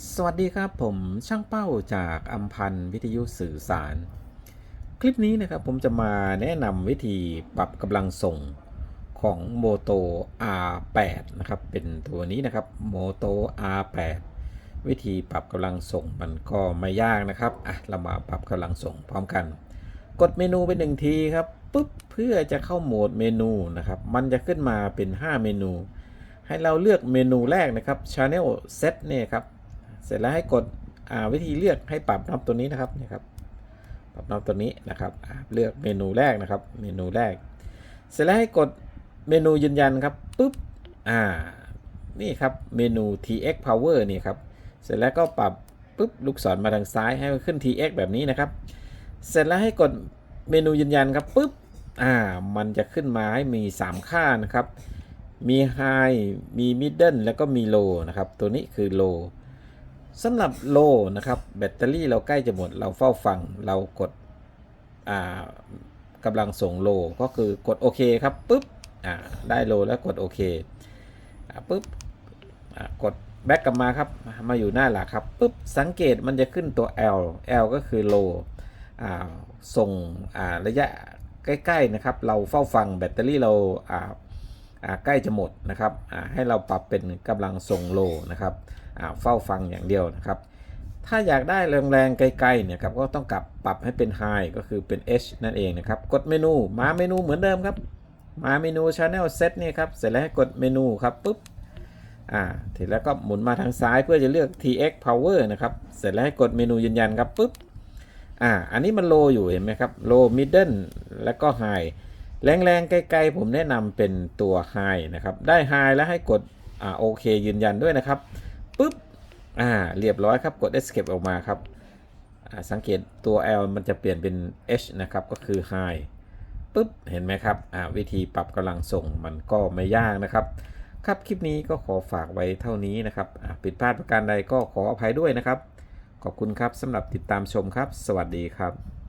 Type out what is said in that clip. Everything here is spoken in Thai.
สวัสดีครับผมช่างเป้าจากอัมพันธ์วิทยุสื่อสาร คลิปนี้นะครับผมจะมาแนะนำวิธีปรับกำลังส่งของ Moto R8 นะครับ เป็นตัวนี้นะครับ Moto R8 วิธีปรับกำลังส่งมันก็ไม่ยากนะครับอะเรามาปรับกำลังส่งพร้อมกัน กดเมนูไปหนึ่งทีครับปุ๊บเพื่อจะเข้าโหมดเมนูนะครับ มันจะขึ้นมาเป็น 5 เมนู ให้เราเลือกเมนูแรกนะครับ Channel Set เนี่ยครับ เสร็จแล้วให้กดวิธีเลือกให้ปรับน็อตตัวนี้นะครับนี่ครับปรับน็อตตัวนี้นะครับเลือกเมนูแรกนะครับ เมนูแรก เสร็จแล้วให้กดเมนูยืนยันครับปุ๊บอ่านี่ครับเมนู TX Power นี่ครับเสร็จแล้วก็ปรับปุ๊บลูกศรมาทางซ้ายให้มันขึ้น TX แบบนี้นะครับ เสร็จแล้วให้กดเมนูยืนยันครับปุ๊บอ่ามันจะขึ้นมาให้มี 3 ค่านะครับ มี High มี Middle แล้วก็มี Low นะครับ ตัวนี้คือ Low สำหรับ Low นะครับ แบตเตอรี่เราใกล้จะหมด เราเฝ้าฟัง เรากดอ่ากำลังส่ง Low ก็คือกดโอเคครับปุ๊บอ่าได้ Low แล้วกดโอเคอ่าปุ๊บอ่ากดแบ็กกลับมาครับมาอยู่หน้าหลักครับปุ๊บสังเกตมันจะขึ้นตัว L L ก็คือ Low อ่าส่งอ่าระยะใกล้ๆนะครับ เราเฝ้าฟังแบตเตอรี่เราอ่า ใกล้จะหมดนะครับให้เราปรับเป็นกำลังส่งโลนะครับเฝ้าฟังอย่างเดียวนะครับ ถ้าอยากได้แรงๆไกลๆเนี่ยครับก็ต้องกลับปรับให้เป็น High ก็คือเป็น H นั่นเองนะครับ กดเมนูมาเมนูเหมือนเดิมครับ มาเมนู Channel Set เนี่ยครับเสร็จแล้วให้กดเมนูครับปุ๊บอ่าเสร็จแล้วก็หมุนมาทางซ้ายเพื่อจะเลือก TX Power นะครับ เสร็จแล้วให้กดเมนูยืนยันครับปุ๊บอ่าอันนี้มันโลอยู่เห็นไหมครับโล middle แล้วก็ high แรงๆไกลๆผมแนะนำเป็นตัว high นะครับ ได้ high แล้วให้กดอ่าโอเคยืนยันด้วยนะครับปุ๊บอ่าเรียบร้อยครับกด escape ออกมาครับอ่าสังเกตตัว L มันจะเปลี่ยนเป็น H นะครับก็คือ high ปุ๊บเห็นไหมครับอ่าวิธีปรับกำลังส่งมันก็ไม่ยากนะครับ ครับคลิปนี้ก็ขอฝากไว้เท่านี้นะครับอ่าผิดพลาดประการใดก็ขออภัยด้วยนะครับ ขอบคุณครับสำหรับติดตามชมครับ สวัสดีครับ